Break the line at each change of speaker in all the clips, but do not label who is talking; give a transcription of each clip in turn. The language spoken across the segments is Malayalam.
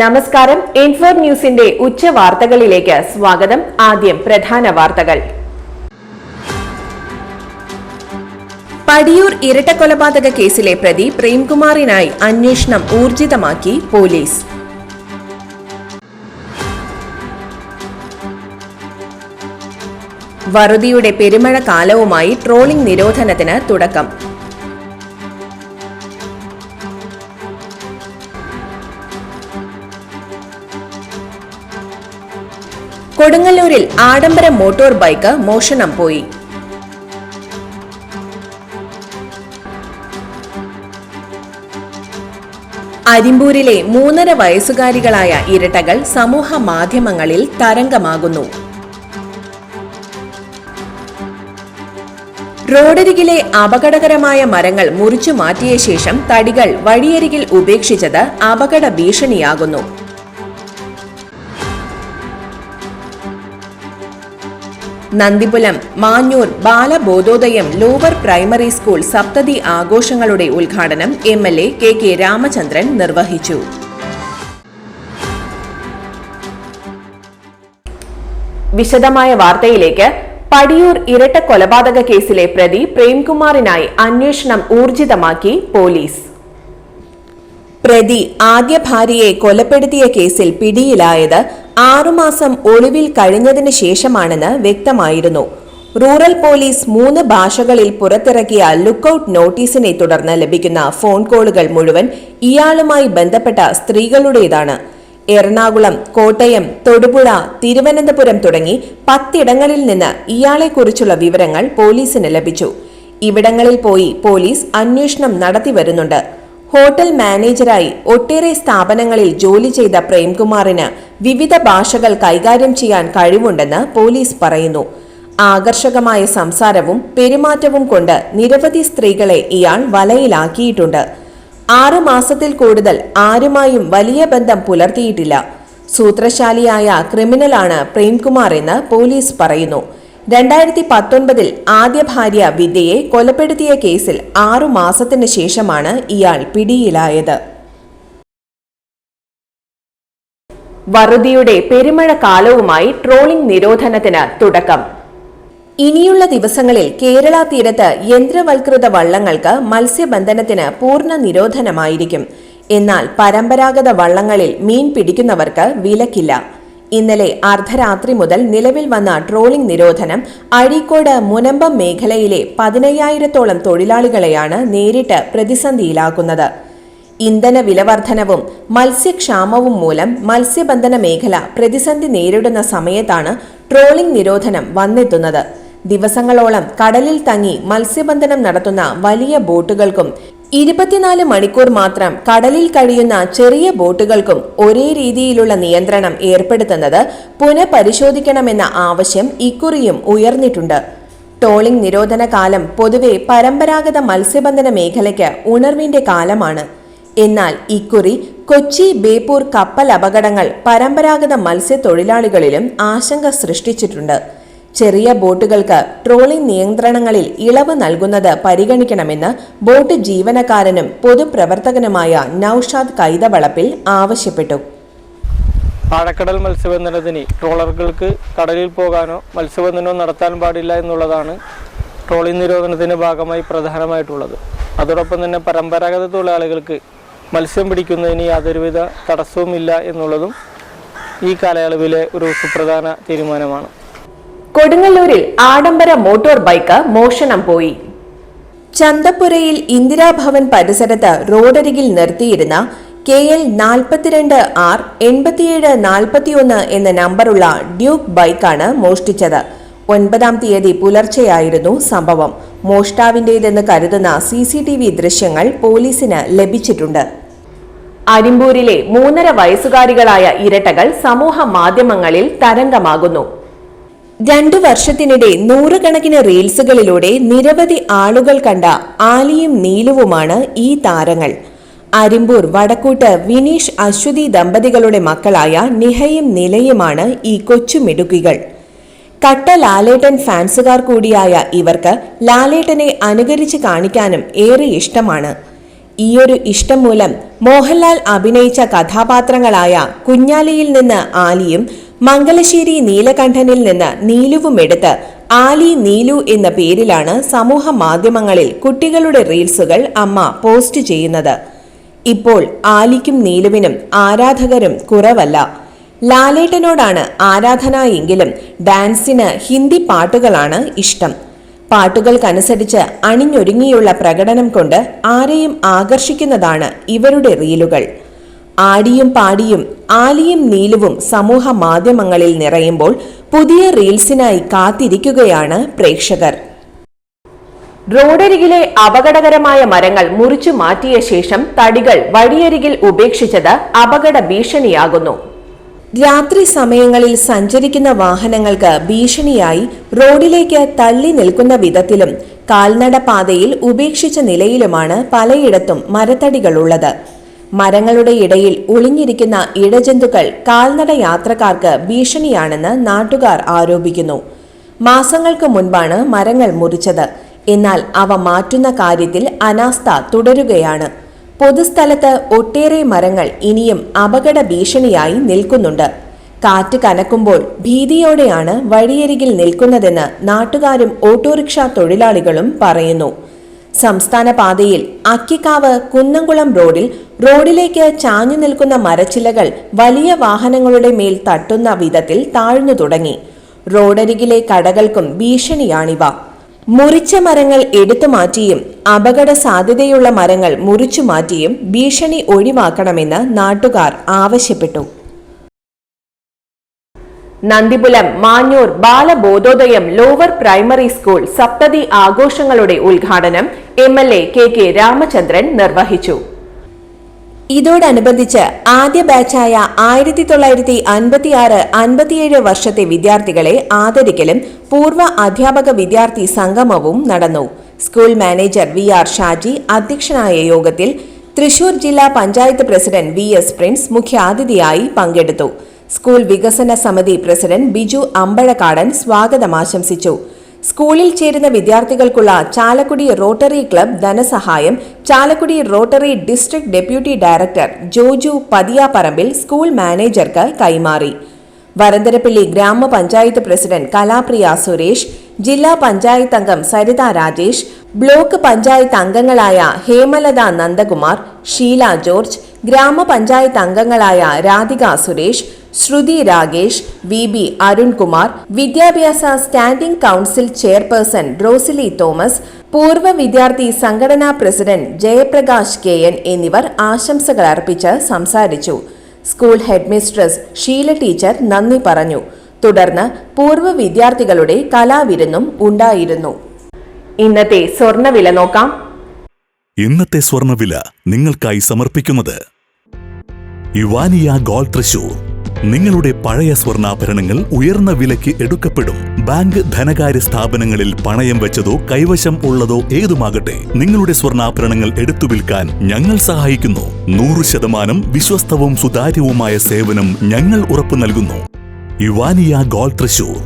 നമസ്കാരം. ഇൻഫോർ ന്യൂസിന്റെ ഉച്ച വാർത്തകളിലേക്ക് സ്വാഗതം. ആദ്യം പ്രധാന വാർത്തകൾ. പടിയൂർ ഇരട്ടക്കൊലപാതക കേസിലെ പ്രതി പ്രേംകുമാറിനായി അന്വേഷണം ഊർജിതമാക്കി പോലീസ്. വറുതിയുടെ പെരുമഴ കാലവുമായി ട്രോളിംഗ് നിരോധനത്തിന് തുടക്കം. കൊടുങ്ങല്ലൂരിൽ ആഡംബര മോട്ടോർ ബൈക്ക് മോഷണം പോയി. അരിമ്പൂരിലെ മൂന്നര വയസ്സുകാരികളായ ഇരട്ടകൾ സമൂഹ മാധ്യമങ്ങളിൽ തരംഗമാകുന്നു. റോഡരികിലെ അപകടകരമായ മരങ്ങൾ മുറിച്ചു മാറ്റിയ ശേഷം തടികൾ വഴിയരികിൽ ഉപേക്ഷിച്ചത് അപകട ഭീഷണിയാകുന്നു. Nandipulam Manjoor Balabodhodayam lower primary school സപ്തതി ആഘോഷങ്ങളുടെ ഉദ്ഘാടനം M L A K K Ramachandran നിർവഹിച്ചു. വിശദമായ വാർത്തയിലേക്ക് പടിയൂർ ഇരട്ട കൊലപാതക കേസിലെ പ്രതി പ്രേംകുമാറിനായി അന്വേഷണം ഊർജിതമാക്കി പോലീസ്. പ്രതി ആദ്യ ഭാര്യയെ കൊലപ്പെടുത്തിയ കേസിൽ പിടിയിലായത് ആറുമാസം ഒളിവിൽ കഴിഞ്ഞതിന് ശേഷമാണെന്ന് വ്യക്തമായിരുന്നു. റൂറൽ പോലീസ് മൂന്ന് ഭാഷകളിൽ പുറത്തിറക്കിയ ലുക്കൌട്ട് നോട്ടീസിനെ തുടർന്ന് ലഭിക്കുന്ന ഫോൺ കോളുകൾ മുഴുവൻ ഇയാളുമായി ബന്ധപ്പെട്ട സ്ത്രീകളുടേതാണ്. എറണാകുളം കോട്ടയം തൊടുപുഴ തിരുവനന്തപുരം തുടങ്ങി പത്തിടങ്ങളിൽ നിന്ന് ഇയാളെക്കുറിച്ചുള്ള വിവരങ്ങൾ പോലീസിന് ലഭിച്ചു. ഇവിടങ്ങളിൽ പോയി പോലീസ് അന്വേഷണം നടത്തിവരുന്നുണ്ട് ഹോട്ടൽ മാനേജരായി ഒട്ടേറെ സ്ഥാപനങ്ങളിൽ ജോലി ചെയ്ത പ്രേംകുമാറിന് വിവിധ ഭാഷകൾ കൈകാര്യം ചെയ്യാൻ കഴിവുണ്ടെന്ന് പോലീസ് പറയുന്നു. ആകർഷകമായ സംസാരവും പെരുമാറ്റവും കൊണ്ട് നിരവധി സ്ത്രീകളെ ഇയാൾ വലയിലാക്കിയിട്ടുണ്ട്. ആറു മാസത്തിൽ കൂടുതൽ ആരുമായും വലിയ ബന്ധം പുലർത്തിയിട്ടില്ല. സൂത്രശാലിയായ ക്രിമിനലാണ് പ്രേംകുമാർ എന്ന് പോലീസ് പറയുന്നു. രണ്ടായിരത്തി പത്തൊൻപതിൽ ആദ്യ ഭാര്യ വിദ്യയെ കൊലപ്പെടുത്തിയ കേസിൽ ആറു മാസത്തിന് ശേഷമാണ് ഇയാൾ പിടിയിലായത്. വറുതിയുടെ പെരുമഴ കാലവുമായി ട്രോളിംഗ് നിരോധനത്തിന് തുടക്കം. ഇനിയുള്ള ദിവസങ്ങളിൽ കേരള തീരത്ത് യന്ത്രവൽകൃത വള്ളങ്ങൾക്ക് മത്സ്യബന്ധനത്തിന് പൂർണ നിരോധനമായിരിക്കും. എന്നാൽ പരമ്പരാഗത വള്ളങ്ങളിൽ മീൻ പിടിക്കുന്നവർക്ക് വിലക്കില്ല. ഇന്നലെ അർദ്ധരാത്രി മുതൽ നിലവിൽ വന്ന ട്രോളിംഗ് നിരോധനം അഴീക്കോട് മുനമ്പം മേഖലയിലെ പതിനയ്യായിരത്തോളം തൊഴിലാളികളെയാണ് നേരിട്ട് പ്രതിസന്ധിയിലാക്കുന്നത്. ഇന്ധന വിലവർദ്ധനവും മത്സ്യക്ഷാമവും മൂലം മത്സ്യബന്ധന മേഖല പ്രതിസന്ധി നേരിടുന്ന സമയത്താണ് ട്രോളിംഗ് നിരോധനം വന്നെത്തുന്നത്. ദിവസങ്ങളോളം കടലിൽ തങ്ങി മത്സ്യബന്ധനം നടത്തുന്ന വലിയ ബോട്ടുകൾക്കും ഇരുപത്തിനാല് മണിക്കൂർ മാത്രം കടലിൽ കഴിയുന്ന ചെറിയ ബോട്ടുകൾക്കും ഒരേ രീതിയിലുള്ള നിയന്ത്രണം ഏർപ്പെടുത്തുന്നത് പുനഃപരിശോധിക്കണമെന്ന ആവശ്യം ഇക്കുറിയും ഉയർന്നിട്ടുണ്ട്. ടോളിംഗ് നിരോധന കാലം പൊതുവെ പരമ്പരാഗത മത്സ്യബന്ധന മേഖലയ്ക്ക് ഉണർവിന്റെ കാലമാണ്. എന്നാൽ ഇക്കുറി കൊച്ചി ബേപ്പൂർ കപ്പൽ അപകടങ്ങൾ പരമ്പരാഗത മത്സ്യത്തൊഴിലാളികളിലും ആശങ്ക സൃഷ്ടിച്ചിട്ടുണ്ട്. ചെറിയ ബോട്ടുകൾക്ക് ട്രോളിംഗ് നിയന്ത്രണങ്ങളിൽ ഇളവ് നൽകുന്നത് പരിഗണിക്കണമെന്ന് ബോട്ട് ജീവനക്കാരനും പൊതുപ്രവർത്തകനുമായ നൌഷാദ് കൈതവളപ്പിൽ ആവശ്യപ്പെട്ടു.
ആഴക്കടൽ മത്സ്യബന്ധനത്തിന് ട്രോളറുകൾക്ക് കടലിൽ പോകാനോ മത്സ്യബന്ധനമോ നടത്താൻ പാടില്ല എന്നുള്ളതാണ് ട്രോളിംഗ് നിരോധനത്തിന്റെ ഭാഗമായി പ്രധാനമായിട്ടുള്ളത്. അതോടൊപ്പം തന്നെ പരമ്പരാഗത തൊഴിലാളികൾക്ക് മത്സ്യം പിടിക്കുന്നതിന് യാതൊരുവിധ തടസ്സവുമില്ല എന്നുള്ളതും ഈ കാലയളവിലെ ഒരു സുപ്രധാന തീരുമാനമാണ്.
കൊടുങ്ങല്ലൂരിൽ ആഡംബര മോട്ടോർ ബൈക്ക് മോഷണം പോയി. ചന്തപ്പുരയിൽ ഇന്ദിരാഭവൻ പരിസരത്ത് റോഡരികിൽ നിർത്തിയിരുന്ന കെ എൽ നാൽപ്പത്തിരണ്ട് ആർ എൺപത്തിയേഴ് നാൽപ്പത്തിയൊന്ന് എന്ന നമ്പറുള്ള ഡ്യൂക്ക് ബൈക്കാണ് മോഷ്ടിച്ചത്. ഒൻപതാം തീയതി പുലർച്ചെയായിരുന്നു സംഭവം. മോഷ്ടാവിന്റേതെന്ന് കരുതുന്ന സി സി ടി വി ദൃശ്യങ്ങൾ പോലീസിന് ലഭിച്ചിട്ടുണ്ട്. അരിമ്പൂരിലെ മൂന്നര വയസ്സുകാരികളായ ഇരട്ടകൾ സമൂഹ മാധ്യമങ്ങളിൽ തരംഗമാകുന്നു. രണ്ടു വർഷത്തിനിടെ നൂറുകണക്കിന് റീൽസുകളിലൂടെ നിരവധി ആളുകൾ കണ്ട ആലിയും നീലുവുമാണ് ഈ താരങ്ങൾ. അരിമ്പൂർ വടക്കൂട്ട് വിനീഷ് അശ്വതി ദമ്പതികളുടെ മക്കളായ നിഹയും നിലയുമാണ് ഈ കൊച്ചുമിടുക്കികൾ കട്ട ലാലേട്ടൻ ഫാൻസുകാർ കൂടിയായ ഇവർക്ക് ലാലേട്ടനെ അനുകരിച്ച് കാണിക്കാനും ഏറെ ഇഷ്ടമാണ്. ഈയൊരു ഇഷ്ടം മൂലം മോഹൻലാൽ അഭിനയിച്ച കഥാപാത്രങ്ങളായ കുഞ്ഞാലിയിൽ നിന്ന് ആലിയും മംഗലശ്ശേരി നീലകണ്ഠനിൽ നിന്ന് നീലുവുമെടുത്ത് ആലി നീലു എന്ന പേരിലാണ് സമൂഹ മാധ്യമങ്ങളിൽ കുട്ടികളുടെ റീൽസുകൾ അമ്മ പോസ്റ്റ് ചെയ്യുന്നത്. ഇപ്പോൾ ആലിക്കും നീലുവിനും ആരാധകരും കുറവല്ല. ലാലേട്ടനോടാണ് ആരാധന എങ്കിലും ഡാൻസിന് ഹിന്ദി പാട്ടുകളാണ് ഇഷ്ടം. പാട്ടുകൾക്കനുസരിച്ച് അണിഞ്ഞൊരുങ്ങിയുള്ള പ്രകടനം കൊണ്ട് ആരെയും ആകർഷിക്കുന്നതാണ് ഇവരുടെ റീലുകൾ. ആടിയും പാടിയും ആലിയും നീലവും സമൂഹ മാധ്യമങ്ങളിൽ നിറയുമ്പോൾ പുതിയ റീൽസിനായി കാത്തിരിക്കുകയാണ് പ്രേക്ഷകർ. റോഡരികിലെ അപകടകരമായ മരങ്ങൾ മുറിച്ചു മാറ്റിയ ശേഷം തടികൾ വഴിയരികിൽ ഉപേക്ഷിച്ചത് അപകട ഭീഷണിയാകുന്നു. രാത്രി സമയങ്ങളിൽ സഞ്ചരിക്കുന്ന വാഹനങ്ങൾക്ക് ഭീഷണിയായി റോഡിലേക്ക് തള്ളി നിൽക്കുന്ന വിധത്തിലും കാൽനട പാതയിൽ ഉപേക്ഷിച്ച നിലയിലുമാണ് പലയിടത്തും മരത്തടികളുള്ളത്. മരങ്ങളുടെ ഇടയിൽ ഒളിഞ്ഞിരിക്കുന്ന ഇഴജന്തുക്കൾ കാൽനട യാത്രക്കാർക്ക് ഭീഷണിയാണെന്ന് നാട്ടുകാർ ആരോപിക്കുന്നു. മാസങ്ങൾക്ക് മുൻപാണ് മരങ്ങൾ മുറിച്ചത്. എന്നാൽ അവ മാറ്റുന്ന കാര്യത്തിൽ അനാസ്ഥ തുടരുകയാണ്. പൊതുസ്ഥലത്ത് ഒട്ടേറെ മരങ്ങൾ ഇനിയും അപകട ഭീഷണിയായി നിൽക്കുന്നുണ്ട്. കാറ്റ് കനക്കുമ്പോൾ ഭീതിയോടെയാണ് വഴിയരികിൽ നിൽക്കുന്നതെന്ന് നാട്ടുകാരും ഓട്ടോറിക്ഷ തൊഴിലാളികളും പറയുന്നു. സംസ്ഥാന പാതയിൽ അക്കിക്കാവ് കുന്നംകുളം റോഡിൽ റോഡിലേക്ക് ചാഞ്ഞു നിൽക്കുന്ന മരച്ചിലകൾ വലിയ വാഹനങ്ങളുടെ മേൽ തട്ടുന്ന വിധത്തിൽ താഴ്ന്നു തുടങ്ങി. റോഡരികിലെ കടകൾക്കും ഭീഷണിയാണിവ. മുറിച്ച മരങ്ങൾ എടുത്തു മാറ്റിയും അപകട സാധ്യതയുള്ള മരങ്ങൾ മുറിച്ചു മാറ്റിയും ഭീഷണി ഒഴിവാക്കണമെന്ന് നാട്ടുകാർ ആവശ്യപ്പെട്ടു. Nandipulam Manjoor Balabodhodayam lower primary school സപ്തതി ആഘോഷങ്ങളുടെ ഉദ്ഘാടനം M L A K K Ramachandran നിർവഹിച്ചു. ഇതോടനുബന്ധിച്ച് ആദ്യ ബാച്ചായ ആയിരത്തി തൊള്ളായിരത്തി അൻപത്തിയാറ് അൻപത്തിയേഴ് വർഷത്തെ വിദ്യാർത്ഥികളെ ആദരിക്കലും പൂർവ അധ്യാപക വിദ്യാർത്ഥി സംഗമവും നടന്നു. School manager V R Shaji അധ്യക്ഷനായ യോഗത്തിൽ തൃശൂർ ജില്ലാ panchayat president V S Prince മുഖ്യാതിഥിയായി പങ്കെടുത്തു. സ്കൂൾ വികസന സമിതി പ്രസിഡന്റ് ബിജു അമ്പഴക്കാടൻ സ്വാഗതം ആശംസിച്ചു. സ്കൂളിൽ ചേരുന്ന വിദ്യാർത്ഥികൾക്കുള്ള ചാലക്കുടി റോട്ടറി ക്ലബ് ധനസഹായം Chalakudy rotary district deputy director Joju Pathiyaparambil school മാനേജർക്ക് കൈമാറി. വരന്തരപ്പള്ളി ഗ്രാമപഞ്ചായത്ത് പ്രസിഡന്റ് കലാപ്രിയ സുരേഷ് ജില്ലാ പഞ്ചായത്ത് അംഗം സരിത രാജേഷ് ബ്ലോക്ക് പഞ്ചായത്ത് അംഗങ്ങളായ ഹേമലത നന്ദകുമാർ ഷീല ജോർജ് ഗ്രാമപഞ്ചായത്ത് അംഗങ്ങളായ രാധിക സുരേഷ് ശ്രുതി രാഗേഷ് വി ബി അരുൺകുമാർ വിദ്യാഭ്യാസ standing council chairperson Rosily Thomas പൂർവ വിദ്യാർത്ഥി സംഘടനാ പ്രസിഡന്റ് ജയപ്രകാശ് കെ എൻ എന്നിവർ ആശംസകൾ അർപ്പിച്ച് സംസാരിച്ചു. സ്കൂൾ ഹെഡ്മിസ്ട്രസ് ഷീല ടീച്ചർ നന്ദി പറഞ്ഞു. തുടർന്ന് പൂർവ വിദ്യാർത്ഥികളുടെ കലാവിരുന്നും ഉണ്ടായിരുന്നു. ഇന്നത്തെ സ്വർണവില നോക്കാം.
ഇന്നത്തെ സ്വർണവില നിങ്ങൾക്കായി സമർപ്പിക്കുന്നത് യുവാനിയ ഗോൾഡ് തൃശൂർ. നിങ്ങളുടെ പഴയ സ്വർണാഭരണങ്ങൾ ഉയർന്ന വിലയ്ക്ക് എടുക്കപ്പെടും. ബാങ്ക് ധനകാര്യ സ്ഥാപനങ്ങളിൽ പണയം വെച്ചതോ കൈവശം ഉള്ളതോ ഏതുമാകട്ടെ നിങ്ങളുടെ സ്വർണാഭരണങ്ങൾ എടുത്തു വിൽക്കാൻ ഞങ്ങൾ സഹായിക്കുന്നു. നൂറ് ശതമാനം വിശ്വസ്തവും സുതാര്യവുമായ സേവനം ഞങ്ങൾ ഉറപ്പു നൽകുന്നു. യുവാനിയ ഗോൾഡ് തൃശൂർ.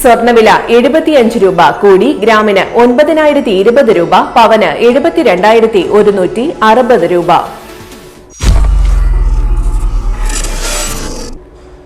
സ്വർണവില എഴുപത്തിയഞ്ച് രൂപ കൂടി ഗ്രാമിന് ഒൻപതിനായിരത്തി ഇരുപത് രൂപ പവന് എഴുപത്തിരണ്ടായിരത്തി ഒരുന്നൂറ്റി അറുപത് രൂപ.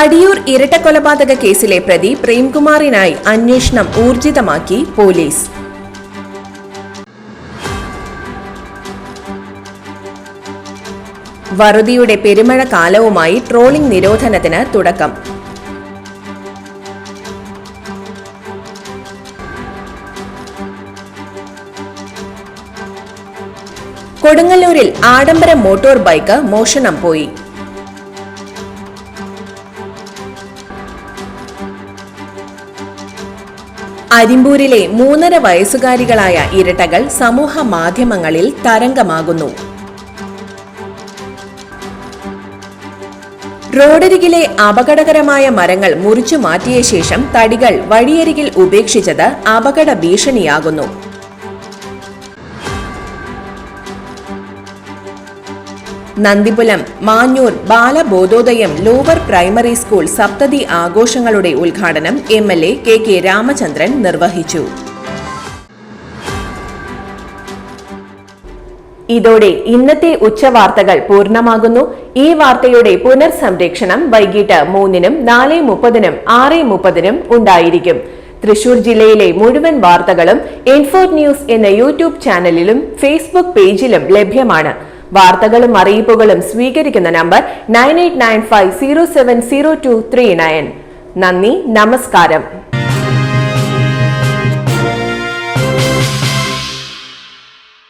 പടിയൂർ ഇരട്ടക്കൊലപാതക കേസിലെ പ്രതി പ്രേംകുമാറിനായി അന്വേഷണം ഊർജിതമാക്കി പോലീസ്. വറുതിയുടെ പെരുമഴ കാലവുമായി ട്രോളിംഗ് നിരോധനത്തിന് തുടക്കം. കൊടുങ്ങല്ലൂരിൽ ആഡംബര മോട്ടോർ ബൈക്ക് മോഷണം പോയി. അരിമ്പൂരിലെ മൂന്നര വയസ്സുകാരികളായ ഇരട്ടകൾ സമൂഹ മാധ്യമങ്ങളിൽ തരംഗമാകുന്നു. റോഡരികിലെ അപകടകരമായ മരങ്ങൾ മുറിച്ചു മാറ്റിയ ശേഷം തടികൾ വഴിയരികിൽ ഉപേക്ഷിച്ചത് അപകട ഭീഷണിയാകുന്നു. Nandipulam Manjoor Balabodhodayam lower primary school സപ്തതി ആഘോഷങ്ങളുടെ ഉദ്ഘാടനം M L A K K Ramachandran നിർവഹിച്ചു. ഇതോടെ ഇന്നത്തെ ഉച്ചവാർത്തകൾ പൂർണമാകുന്നു. ഈ വാർത്തയുടെ പുനർസംരക്ഷണം വൈകിട്ട് മൂന്നിനും നാല് മുപ്പതിനും ആറ് മുപ്പതിനും ഉണ്ടായിരിക്കും. തൃശൂർ ജില്ലയിലെ മുഴുവൻ വാർത്തകളും ഇൻഫോർട്ട് ന്യൂസ് എന്ന യൂട്യൂബ് ചാനലിലും ഫേസ്ബുക്ക് പേജിലും ലഭ്യമാണ്. വാർത്തകളും അറിയിപ്പുകളും സ്വീകരിക്കുന്ന നമ്പർ നയൻ നന്ദി നമസ്കാരം.